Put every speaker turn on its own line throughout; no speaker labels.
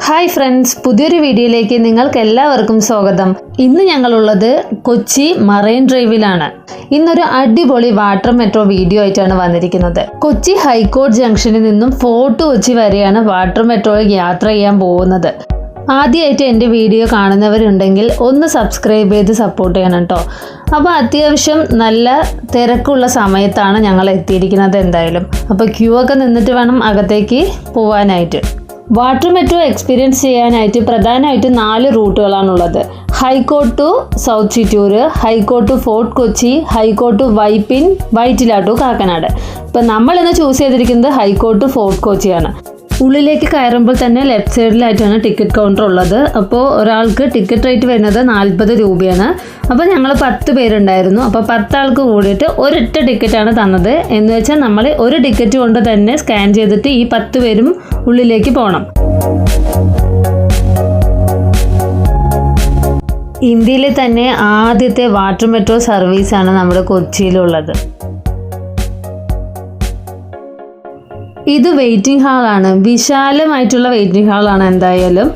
Hi friends പുതിയൊരു വീഡിയോയിലേക്ക് നിങ്ങൾക്ക് എല്ലാവർക്കും സ്വാഗതം. ഇന്ന് ഞങ്ങളുള്ളത് കൊച്ചി മറൈൻ ഡ്രൈവിലാണ്. ഇന്നൊരു അടിപൊളി വാട്ടർ മെട്രോ വീഡിയോ ആയിട്ടാണ് വന്നിരിക്കുന്നത്. കൊച്ചി ഹൈക്കോർട്ട് ജംഗ്ഷനിൽ നിന്നും ഫോർട്ട് കൊച്ചി വരെയാണ് വാട്ടർ മെട്രോയിൽ യാത്ര ചെയ്യാൻ പോകുന്നത്. ആദ്യമായിട്ട് എന്റെ വീഡിയോ കാണുന്നവരുണ്ടെങ്കിൽ ഒന്ന് സബ്സ്ക്രൈബ് ചെയ്ത് സപ്പോർട്ട് ചെയ്യണം കേട്ടോ. അപ്പോൾ അത്യാവശ്യം നല്ല തിരക്കുള്ള സമയത്താണ് ഞങ്ങൾ എത്തിയിരിക്കുന്നത് എന്തായാലും. അപ്പോൾ ക്യൂ ഒക്കെ നിന്നിട്ട് വേണം അകത്തേക്ക് പോവാനായിട്ട്. വാട്ടർ മെട്രോ എക്സ്പീരിയൻസ് ചെയ്യാനായിട്ട് പ്രധാനമായിട്ട് നാല് റൂട്ടുകളാണുള്ളത്. High court to south Chittoor high court to fort Kochi high court to Vypin Vyttila to Kakkanad. ഇപ്പം നമ്മൾ ഇന്ന് ചൂസ് ചെയ്തിരിക്കുന്നത് ഹൈക്കോട്ട് ടു ഫോർട്ട് കൊച്ചിയാണ്. ഉള്ളിലേക്ക് കയറുമ്പോൾ തന്നെ ലെഫ്റ്റ് സൈഡിലായിട്ടാണ് ടിക്കറ്റ് കൗണ്ടർ ഉള്ളത്. അപ്പോൾ ഒരാൾക്ക് ടിക്കറ്റ് റേറ്റ് വരുന്നത് നാൽപ്പത് രൂപയാണ്. അപ്പോൾ ഞങ്ങൾ പത്ത് പേരുണ്ടായിരുന്നു. അപ്പോൾ പത്താൾക്ക് കൂടിയിട്ട് ഒരൊറ്റ ടിക്കറ്റാണ് തന്നത്. എന്ന് വെച്ചാൽ നമ്മൾ ഒരു ടിക്കറ്റ് കൊണ്ട് തന്നെ സ്കാൻ ചെയ്തിട്ട് ഈ പത്ത് പേരും ഉള്ളിലേക്ക് പോകണം ഇന്ത്യയിലെ തന്നെ ആദ്യത്തെ വാട്ടർ മെട്രോ സർവീസാണ് നമ്മുടെ കൊച്ചിയിലുള്ളത്. ഇത് വെയിറ്റിംഗ് ഹാളാണ് വിശാലമായിട്ടുള്ള വെയിറ്റിംഗ് ഹാളാണ് എന്തായാലും.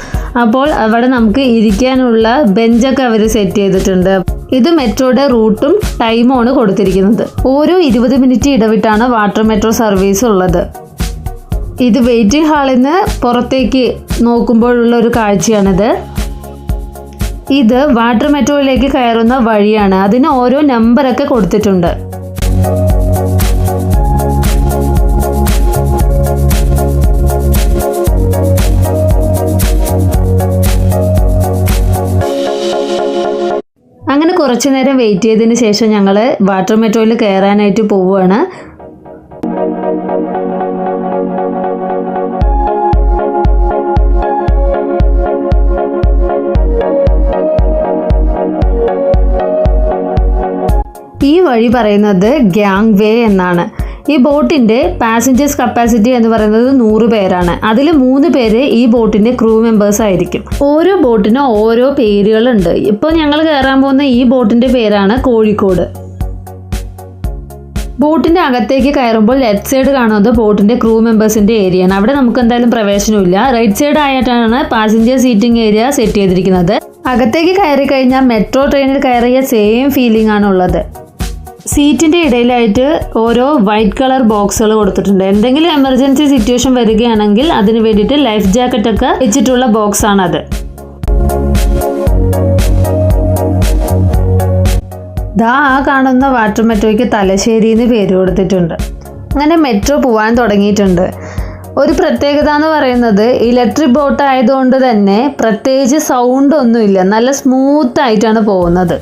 അപ്പോൾ അവിടെ നമുക്ക് ഇരിക്കാനുള്ള ബെഞ്ചൊക്കെ അവർ സെറ്റ് ചെയ്തിട്ടുണ്ട്. ഇത് മെട്രോയുടെ റൂട്ടും ടൈമുമാണ് കൊടുത്തിരിക്കുന്നത്. ഓരോ ഇരുപത് മിനിറ്റ് ഇടവിട്ടാണ് വാട്ടർ മെട്രോ സർവീസ് ഉള്ളത്. ഇത് വെയിറ്റിംഗ് ഹാളിൽ നിന്ന് പുറത്തേക്ക് നോക്കുമ്പോഴുള്ള ഒരു കാഴ്ചയാണിത്. ഇത് വാട്ടർ മെട്രോയിലേക്ക് കയറുന്ന വഴിയാണ്. അതിന് ഓരോ നമ്പറൊക്കെ കൊടുത്തിട്ടുണ്ട്. കുറച്ചു നേരം വെയിറ്റ് ചെയ്തതിന് ശേഷം ഞങ്ങൾ വാട്ടർ മെട്രോയിൽ കയറാനായിട്ട് പോവുകയാണ് ഈ വഴി പറയുന്നത് ഗ്യാങ് വേ എന്നാണ്. ഈ ബോട്ടിന്റെ പാസഞ്ചേഴ്സ് കപ്പാസിറ്റി എന്ന് പറയുന്നത് നൂറ് പേരാണ്. അതിൽ മൂന്ന് പേര് ഈ ബോട്ടിന്റെ ക്രൂ മെമ്പേഴ്സ് ആയിരിക്കും. ഓരോ ബോട്ടിനും ഓരോ പേരുകളുണ്ട്. ഇപ്പോൾ ഞങ്ങൾ കയറാൻ പോകുന്ന ഈ ബോട്ടിന്റെ പേരാണ് കോഴിക്കോട്. ബോട്ടിന്റെ അകത്തേക്ക് കയറുമ്പോൾ ലെഫ്റ്റ് സൈഡ് കാണുന്നത് ബോട്ടിന്റെ ക്രൂ മെമ്പേഴ്സിന്റെ ആണ്. അവിടെ നമുക്ക് എന്തായാലും പ്രവേശനമില്ല റൈറ്റ് സൈഡ് ആയിട്ടാണ് പാസഞ്ചർ സീറ്റിംഗ് ഏരിയ സെറ്റ് ചെയ്തിരിക്കുന്നത്. അകത്തേക്ക് കയറി കഴിഞ്ഞാൽ മെട്രോ ട്രെയിനിൽ കയറിയ സെയിം ഫീലിംഗ് ആണ് ഉള്ളത്. സീറ്റിന്റെ ഇടയിലായിട്ട് ഓരോ വൈറ്റ് കളർ ബോക്സുകൾ കൊടുത്തിട്ടുണ്ട്. എന്തെങ്കിലും എമർജൻസി സിറ്റുവേഷൻ വരികയാണെങ്കിൽ അതിന് വേണ്ടിയിട്ട് ലൈഫ് ജാക്കറ്റൊക്കെ വെച്ചിട്ടുള്ള ബോക്സ് ആണത്. ദാ ആ കാണുന്ന വാട്ടർ മെട്രോയ്ക്ക് തലശ്ശേരി എന്ന് പേര് കൊടുത്തിട്ടുണ്ട്. അങ്ങനെ മെട്രോ പോവാൻ തുടങ്ങിയിട്ടുണ്ട്. ഒരു പ്രത്യേകത എന്ന് പറയുന്നത് ഇലക്ട്രിക് ബോട്ട് ആയതുകൊണ്ട് തന്നെ പ്രത്യേകിച്ച് സൗണ്ട് ഒന്നുമില്ല. നല്ല സ്മൂത്ത് ആയിട്ടാണ് പോകുന്നത്.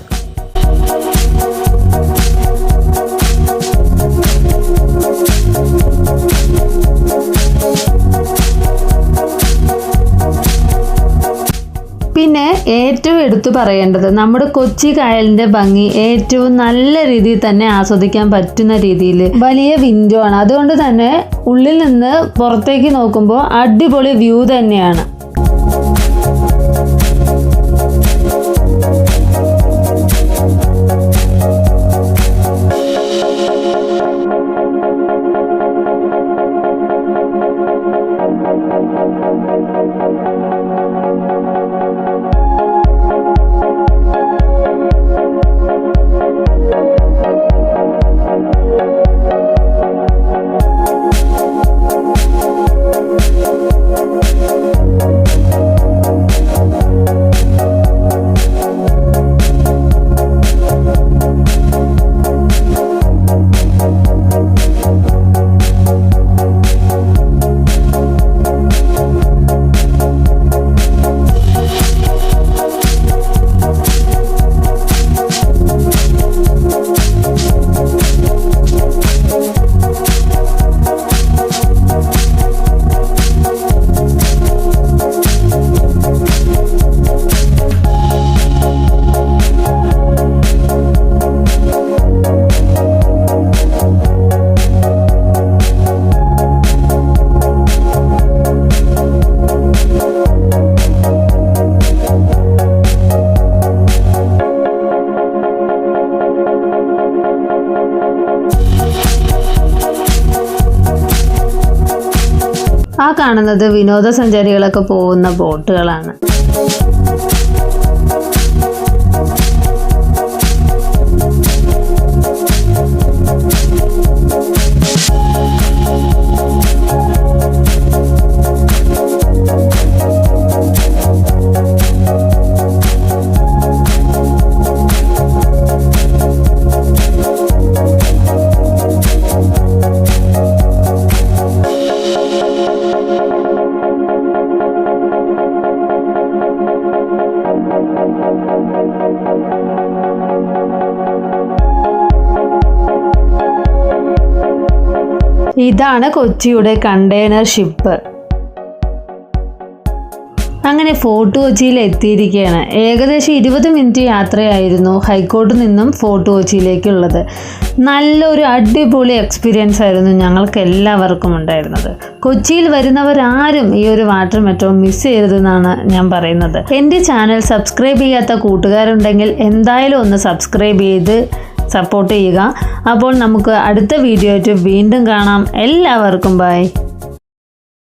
ഏറ്റവും എടുത്തു പറയേണ്ടത് നമ്മുടെ കൊച്ചി കായലിന്റെ ഭംഗി ഏറ്റവും നല്ല രീതിയിൽ തന്നെ ആസ്വദിക്കാൻ പറ്റുന്ന രീതിയിൽ വലിയ വിൻഡോ ആണ്. അതുകൊണ്ട് തന്നെ ഉള്ളിൽ നിന്ന് പുറത്തേക്ക് നോക്കുമ്പോൾ അടിപൊളി വ്യൂ തന്നെയാണ്. ആ കാണുന്നത് വിനോദസഞ്ചാരികളൊക്കെ പോകുന്ന ബോട്ടുകളാണ്. ഇതാണ് കൊച്ചിയുടെ കണ്ടെയ്നർ ഷിപ്പ്. അങ്ങനെ ഫോർട്ട് കൊച്ചിയിൽ എത്തിയിരിക്കുകയാണ്. ഏകദേശം ഇരുപത് മിനിറ്റ് യാത്രയായിരുന്നു ഹൈക്കോർട്ടിൽ നിന്നും ഫോർട്ട് കൊച്ചിയിലേക്കുള്ളത്. നല്ലൊരു അടിപൊളി എക്സ്പീരിയൻസ് ആയിരുന്നു ഞങ്ങൾക്ക് എല്ലാവർക്കും ഉണ്ടായിരുന്നത്. കൊച്ചിയിൽ വരുന്നവരാരും ഈ ഒരു വാട്ടർ മെട്രോ മിസ് ചെയ്യരുതെന്നാണ് ഞാൻ പറയുന്നത്. എന്റെ ചാനൽ സബ്സ്ക്രൈബ് ചെയ്യാത്ത കൂട്ടുകാരുണ്ടെങ്കിൽ എന്തായാലും ഒന്ന് സബ്സ്ക്രൈബ് ചെയ്ത് സപ്പോർട്ട് ചെയ്യുക അപ്പോൾ നമുക്ക് അടുത്ത വീഡിയോ ആയിട്ട് വീണ്ടും കാണാം. എല്ലാവർക്കും ബൈ